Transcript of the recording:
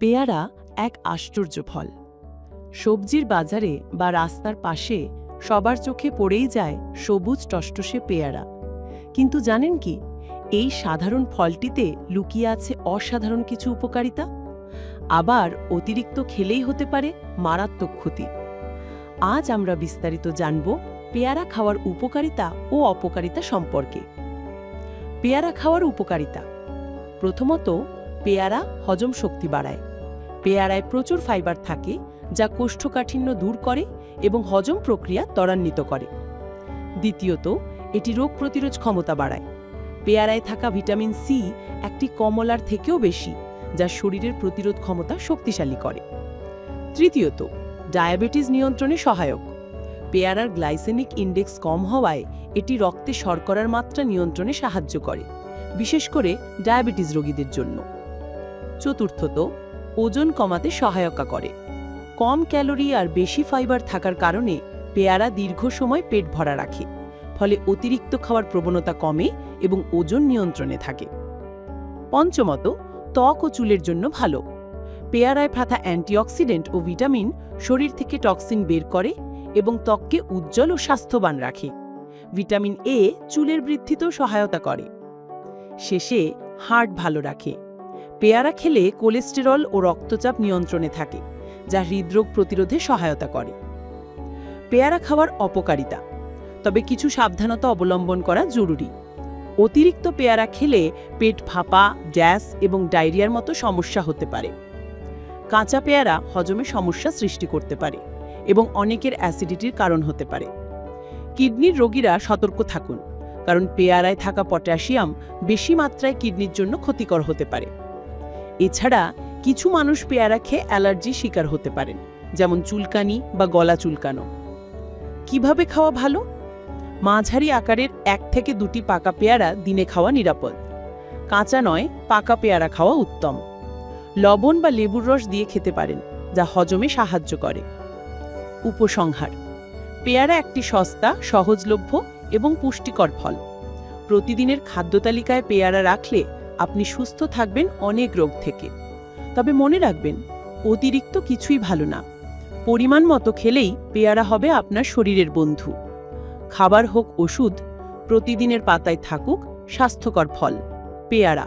পেয়ারা এক আশ্চর্য ফল। সবজির বাজারে বা রাস্তার পাশে সবার চোখে পড়েই যায় সবুজ টসটসে পেয়ারা। কিন্তু জানেন কি, এই সাধারণ ফলটিতে লুকিয়ে আছে অসাধারণ কিছু উপকারিতা? আবার অতিরিক্ত খেলেই হতে পারে মারাত্মক ক্ষতি। আজ আমরা বিস্তারিত জানব পেয়ারা খাওয়ার উপকারিতা ও অপকারিতা সম্পর্কে। পেয়ারা খাওয়ার উপকারিতা। প্রথমত, পেয়ারা হজম শক্তি বাড়ায়। পেয়ারায় প্রচুর ফাইবার থাকে, যা কোষ্ঠকাঠিন্য দূর করে এবং হজম প্রক্রিয়া ত্বরান্বিত করে। দ্বিতীয়ত, এটি রোগ প্রতিরোধ ক্ষমতা বাড়ায়। পেয়ারায় থাকা ভিটামিন সি একটি কমলার থেকেও বেশি, যা শরীরের প্রতিরোধ ক্ষমতা শক্তিশালী করে। তৃতীয়ত, ডায়াবেটিস নিয়ন্ত্রণে সহায়ক। পেয়ারার গ্লাইসেমিক ইন্ডেক্স কম হওয়ায় এটি রক্তে শর্করার মাত্রা নিয়ন্ত্রণে সাহায্য করে, বিশেষ করে ডায়াবেটিস রোগীদের জন্য। চতুর্থত ওজন কমাতে সহায়তা করে। কম ক্যালোরি আর বেশি ফাইবার থাকার কারণে পেয়ারা দীর্ঘ সময় পেট ভরা রাখে, ফলে অতিরিক্ত খাওয়ার প্রবণতা কমে এবং ওজন নিয়ন্ত্রণে থাকে। পঞ্চমত, ত্বক ও চুলের জন্য ভালো। পেয়ারায় থাকা অ্যান্টিঅক্সিডেন্ট ও ভিটামিন শরীর থেকে টক্সিন বের করে এবং ত্বককে উজ্জ্বল ও স্বাস্থ্যবান রাখে। ভিটামিন এ চুলের বৃদ্ধিতেও সহায়তা করে। শেষে হার্ট ভালো রাখে। পেয়ারা খেলে কোলেস্টেরল ও রক্তচাপ নিয়ন্ত্রণে থাকে, যা হৃদরোগ প্রতিরোধে সহায়তা করে। পেয়ারা খাওয়ার অপকারিতা, তবে কিছু সাবধানতা অবলম্বন করা জরুরি। অতিরিক্ত পেয়ারা খেলে পেট ফাঁপা, গ্যাস এবং ডায়রিয়ার মতো সমস্যা হতে পারে। কাঁচা পেয়ারা হজমে সমস্যা সৃষ্টি করতে পারে এবং অনেকের অ্যাসিডিটির কারণ হতে পারে। কিডনির রোগীরা সতর্ক থাকুন, কারণ পেয়ারায় থাকা পটাশিয়াম বেশি মাত্রায় কিডনির জন্য ক্ষতিকর হতে পারে। এছাড়া কিছু মানুষ পেয়ারা খেয়ে অ্যালার্জি শিকার হতে পারেন, যেমন চুলকানি বা গলা চুলকানো। কীভাবে খাওয়া ভালো? মাঝারি আকারের এক থেকে দুটি পাকা পেয়ারা দিনে খাওয়া নিরাপদ। কাঁচা নয়, পাকা পেয়ারা খাওয়া উত্তম। লবণ বা লেবুর রস দিয়ে খেতে পারেন, যা হজমে সাহায্য করে। উপসংহার, পেয়ারা একটি সস্তা, সহজলভ্য এবং পুষ্টিকর ফল। প্রতিদিনের খাদ্য তালিকায় পেয়ারা রাখলে আপনি সুস্থ থাকবেন অনেক রোগ থেকে। তবে মনে রাখবেন, অতিরিক্ত কিছুই ভালো না। পরিমাণ মতো খেলেই পেয়ারা হবে আপনার শরীরের বন্ধু। খাবার হোক ওষুধ, প্রতিদিনের পাতায় থাকুক স্বাস্থ্যকর ফল, পেয়ারা।